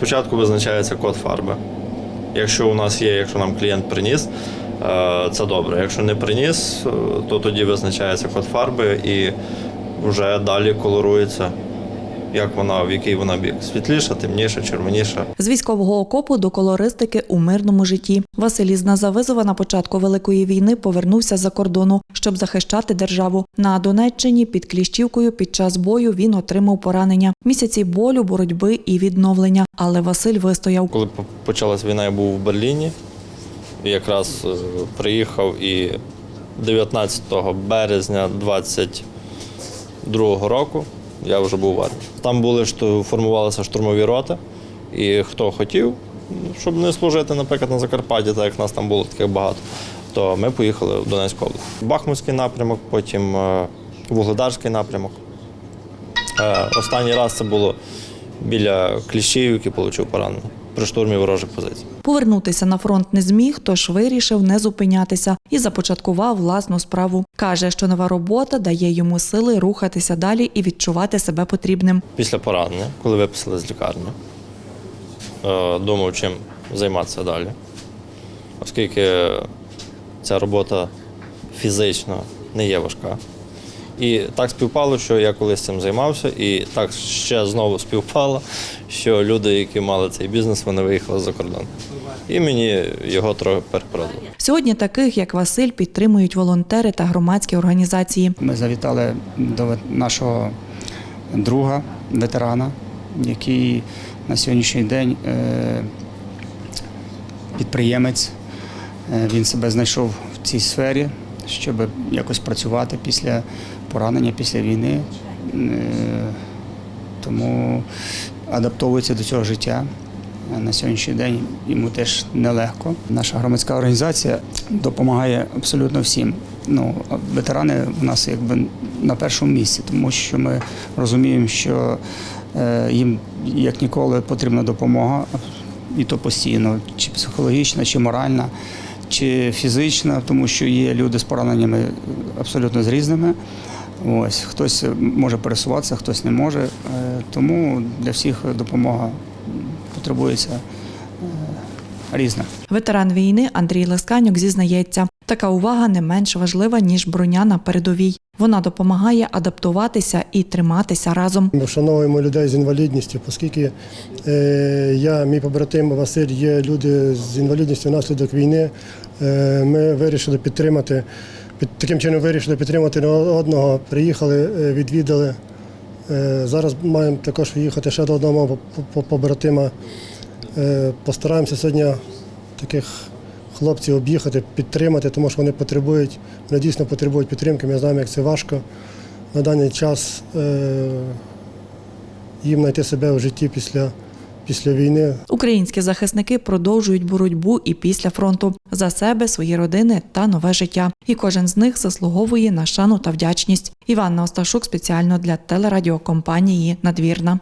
Спочатку визначається код фарби. Якщо у нас є, якщо нам клієнт приніс, е, це добре. Якщо не приніс, е, то тоді визначається код фарби і вже далі колорується, як вона, в який вона бік. Світліша, темніша, червоніша. З військового окопу до колористики у мирному житті. Василь із Назавизова на початку Великої війни повернувся за кордону, щоб захищати державу. На Донеччині під Кліщівкою під час бою він отримав поранення. Місяці болю, боротьби і відновлення. Але Василь вистояв. Коли почалась війна, я був в Берліні. Якраз е, приїхав і 19 березня 22 року я вже був в армії. Там були формувалися штурмові роти, і хто хотів, щоб не служити, наприклад, на Закарпатті, так як нас там було таких багато, то ми поїхали в Донецьку область. Бахмутський напрямок, потім е, Вугледарський напрямок. Е, Останній раз це було біля Кліщівки, отримав поранення при штурмі ворожих позицій. Повернутися на фронт не зміг, тож вирішив не зупинятися і започаткував власну справу. Каже, що нова робота дає йому сили рухатися далі і відчувати себе потрібним. Після поранення, коли виписали з лікарні, е, думав, чим займатися далі. Оскільки ця робота фізично не є важка. І так співпало, що я колись цим займався, і так ще знову співпало, що люди, які мали цей бізнес, вони виїхали за кордон. І мені його трохи перепродали. Сьогодні таких, як Василь, підтримують волонтери та громадські організації. Ми завітали до нашого друга, ветерана, який на сьогоднішній день е, підприємець. Е, Він себе знайшов в цій сфері, щоб якось працювати після поранення, після війни. Е, Тому адаптовується до цього життя. На сьогоднішній день йому теж нелегко. Наша громадська організація допомагає абсолютно всім. Ну, ветерани у нас якби на першому місці, тому що ми розуміємо, що е, їм як ніколи потрібна допомога, і то постійно, чи психологічна, чи моральна, чи фізична, тому що є люди з пораненнями абсолютно з різними. Ось хтось може пересуватися, хтось не може. Е, Тому для всіх допомога потребується е, різна. Ветеран війни Андрій Ласканюк зізнається, така увага не менш важлива ніж броня на передовій. Вона допомагає адаптуватися і триматися разом. Ми вшановуємо людей з інвалідністю, оскільки е, я, мій побратим Василь, є люди з інвалідністю внаслідок війни. Е, ми вирішили підтримати, під, таким чином вирішили підтримати одного. Приїхали, е, відвідали. Зараз маємо також їхати ще до одного по- по- побратима. Постараємося сьогодні таких хлопців об'їхати, підтримати, тому що вони потребують, вони дійсно потребують підтримки. Ми знаємо, як це важко на даний час е, їм знайти себе в житті після, після війни. Українські захисники продовжують боротьбу і після фронту за себе, свої родини та нове життя. І кожен з них заслуговує на шану та вдячність. Іванна Осташук спеціально для телерадіокомпанії Надвірна.